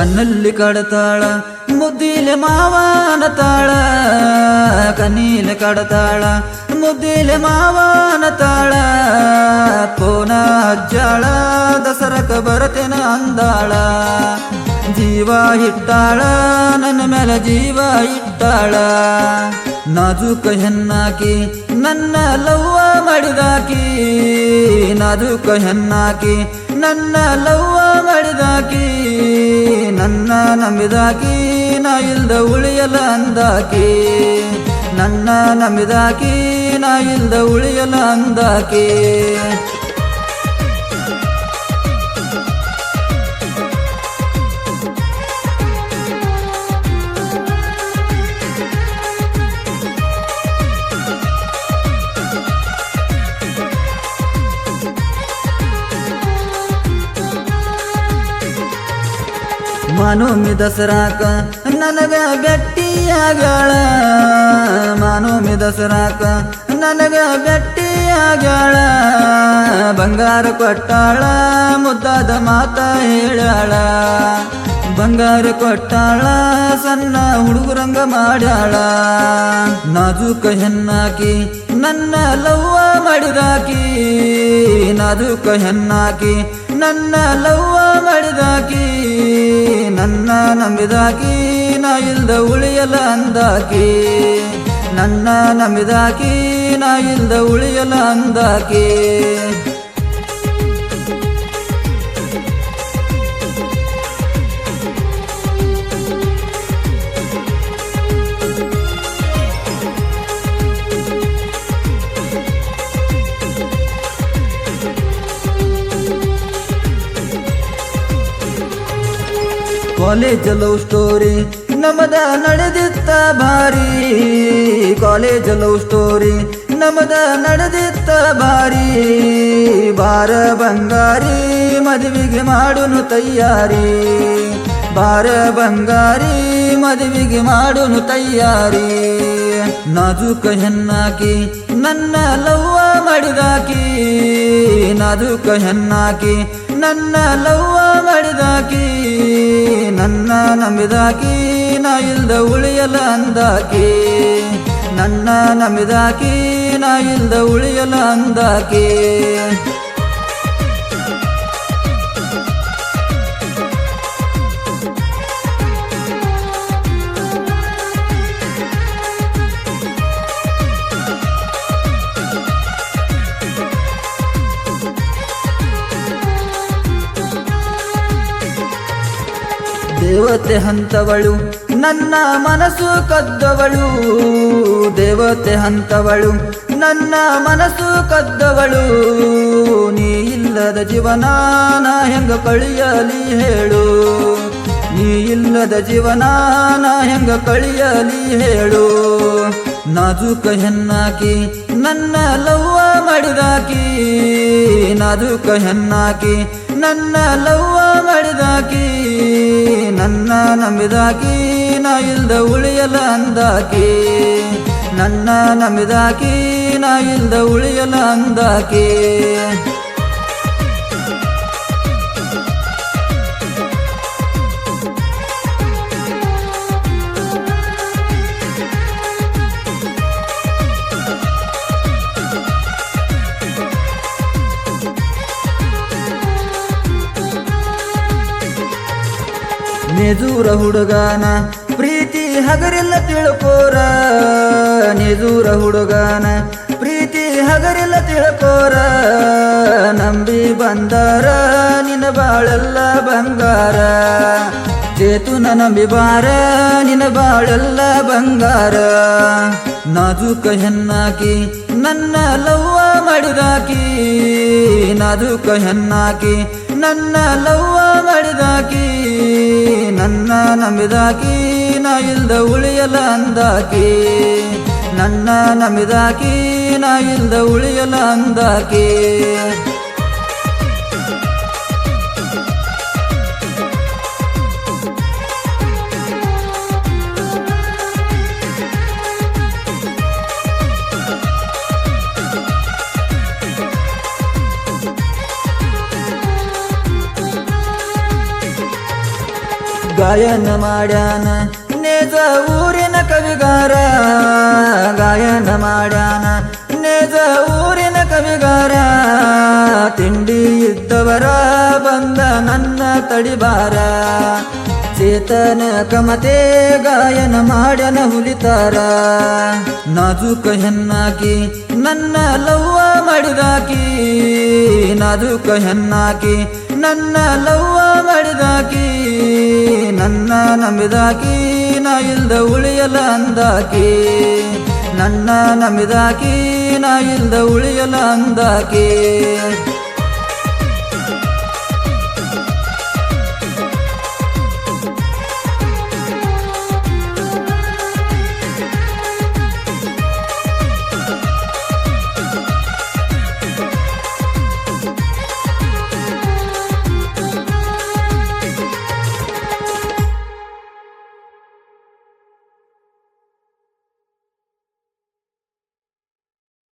ಕಣ್ಣಲ್ಲಿ ಕಡತಾಳ, ಮುದ್ದಿಲೆ ಮಾವನ ತಾಳ. ಕನೀಲೆ ಕಡತಾಳ, ಮುದ್ದಿಲೆ ಮಾವನ ತಾಳ. ಪೋನ ಅಜ್ಜಾಳ, ದಸರಕ ಬರತೆನ ಅಂದಾಳ. ಜೀವ ಇಟ್ಟಾಳ ನನ್ನ ಮೇಲೆ ಜೀವ ಇಟ್ಟಾಳ ನಾಜೂಕ ಹೆನ್ನಾಕಿ ನನ್ನ ಲವ್ವ ಮಾಡಿದಾಕಿ. ನಾಜೂಕ ಹೆಣ್ಣಾಕಿ ನನ್ನ ಲವ್ವ ಮಾಡಿದಾಕಿ, ನನ್ನ ನಂಬಿದಾಕಿ ನಾ ಇಲ್ದ ಉಳಿಯಲ ಅಂದಾಕಿ. ನನ್ನ ನಂಬಿದಾಕಿ ನಾ ಇಲ್ದ ಉಳಿಯಲ ಅಂದಾಕಿ. ಮಾನೋಮಿ ದಸರಾಕ ನನಗ ಬೆಟ್ಟಿಯಾಗಳ ಮಾನೋಮಿ ದಸರಾಕ ನನಗ ಬೆಟ್ಟಿಯಾಗಳ ಬಂಗಾರ ಕೊಟ್ಟಾಳ, ಮುದ್ದಾದ ಮಾತ ಹೇಳ್ಯಾಳ. ಬಂಗಾರ ಕೊಟ್ಟಾಳ, ಸಣ್ಣ ಹುಡುಗರಂಗ ಮಾಡ್ಯಾಳ. ನಾಜೂಕ ಹೆಣ್ಣಾಕಿ, ನನ್ನ ಲವ್ವ ಮಾಡಿದಾಕಿ. ನಾಜೂಕ ಹೆಣ್ಣಾಕಿ ನನ್ನ ಲವ್ವ ಮಾಡಿದಾಕಿ, ನನ್ನ ನಂಬಿದಾಕಿ, ನಾ ಇಲ್ದ ಉಳಿಯಲ ಅಂದಾಕಿ. ನನ್ನ ನಂಬಿದಾಕಿ, ನಾ ಇಲ್ದ ಉಳಿಯಲ ಅಂದಾಕಿ. ಕಾಲೇಜ್ ಲವ್ ಸ್ಟೋರಿ ನಮದ ನಡೆದಿತ್ತ ಭಾರಿ. ಕಾಲೇಜ್ ಲವ್ ಸ್ಟೋರಿ ನಮದ ನಡೆದಿತ್ತ ಭಾರಿ. ಬಾರ ಬಂಗಾರಿ, ಮದುವೆಗೆ ಮಾಡುನು ತಯಾರಿ. ಬಾರ ಬಂಗಾರಿ, ಮದುವೆಗೆ ಮಾಡುನು ತಯಾರಿ. ನಾಜೂಕ ಹೆಣ್ಣಾಕಿ, ನನ್ನ ಲವ್ವ ಮಾಡಿದಾಕಿ. ನಾಜೂಕ ಹೆಣ್ಣಾಕಿ ನನ್ನ ಲವ್ವ ಮಾಡಿದಾಕಿ, ನನ್ನ ನಂಬಿದಾಕಿ ನಾ ಇಲ್ದ ಉಳಿಯಲ ಅಂದಾಕಿ. ನನ್ನ ನಂಬಿದಾಕಿ ನಾ ಇಲ್ದ ಉಳಿಯಲ ಅಂದಾಕಿ. ದೇವತೆ ಹಂತವಳು, ನನ್ನ ಮನಸ್ಸು ಕದ್ದವಳು. ದೇವತೆ ಹಂತವಳು, ನನ್ನ ಮನಸ್ಸು ಕದ್ದವಳು. ನೀ ಇಲ್ಲದ ಜೀವನ ನಾ ಹೆಂಗ ಕಳಿಯಲಿ ಹೇಳು. ನೀ ಇಲ್ಲದ ಜೀವನ ನಾ ಹೆಂಗ ಕಳಿಯಲಿ ಹೇಳು. ನಾಜೂಕ ಹೆಣ್ಣಾಕಿ, ನನ್ನ ಲವ್ವ ಮಾಡಿದಾಕಿ. ನಾಜೂಕ ಹೆಣ್ಣಾಕಿ, ನನ್ನ ಲವ್ವ ಮಾಡಿದಾಕಿ. ನನ್ನ ನಂಬಿದಾಕಿ ನಾ ಇಲ್ದ ಉಳಿಯಲ ಅಂದಾಕಿ. ನನ್ನ ನಂಬಿದಾಕಿ ನಾ ಇಲ್ದ ಉಳಿಯಲ ಅಂದಾಕಿ. ನಿಜೂರ ಹುಡುಗಾನ, ಪ್ರೀತಿ ಹಗರಿಲ್ಲ ತಿಳ್ಕೋರ. ನಿಜೂರ ಹುಡುಗಾನ, ಪ್ರೀತಿ ಹಗರಿಲ್ಲ ತಿಳ್ಕೋರ. ನಂಬಿ ಬಂದಾರ, ನಿನ್ನ ಬಾಳೆಲ್ಲ ಬಂಗಾರ. ಚೇತುನ ನಂಬಿ ಬಾರ, ನಿನ್ನ ಬಾಳೆಲ್ಲ ಬಂಗಾರ. ನಾಜೂಕ ಹೆಣ್ಣಾಕಿ, ನನ್ನ ಲವ್ವ ಮಾಡಿದಾಕಿ. ನಾಜೂಕ ಹೆಣ್ಣಾಕಿ, ನನ್ನ ಲವ್ವ ಮಾಡಿದಾಕಿ. ನನ್ನ ನಂಬಿದಾಕಿ ನಾ ಇಲ್ದ ಉಳಿಯಲ ಅಂದಾಕಿ. ನನ್ನ ನಂಬಿದಾಕಿ ನಾ ಇಲ್ದ ಉಳಿಯಲ ಅಂದಾಕಿ. ಗಾಯನ ಮಾಡ್ಯಾನ. ನೇಜ ಊರಿನ ಕವಿಗಾರ ಗಾಯನ ಮಾಡ್ಯಾನ. ನೇಜ ಊರಿನ ಕವಿಗಾರ ತಿಂಡಿ ಇದ್ದವರ ಬಂದ ನನ್ನ ತಡಿಬಾರ. ಚೇತನ ಕಮತೆ ಗಾಯನ ಮಾಡ್ಯನ ಹುಲಿತಾರ. ನಾಜುಕ ಹೆಣ್ಣಾಕಿ, ನನ್ನ ಲವ್ವ ಮಾಡಿದಾಕಿ. ನಾಜುಕ ಹೆಣ್ಣಾಕಿ ನನ್ನ ಲವ್ವ ಮಾಡಿದಾಕಿ, ನನ್ನ ನಂಬಿದಾಕಿ, ನಾ ಇಲ್ದ ಉಳಿಯಲ ಅಂದಾಕಿ. ನನ್ನ ನಂಬಿದಾಕಿ, ನಾ ಇಲ್ದ ಉಳಿಯಲ ಅಂದಾಕಿ.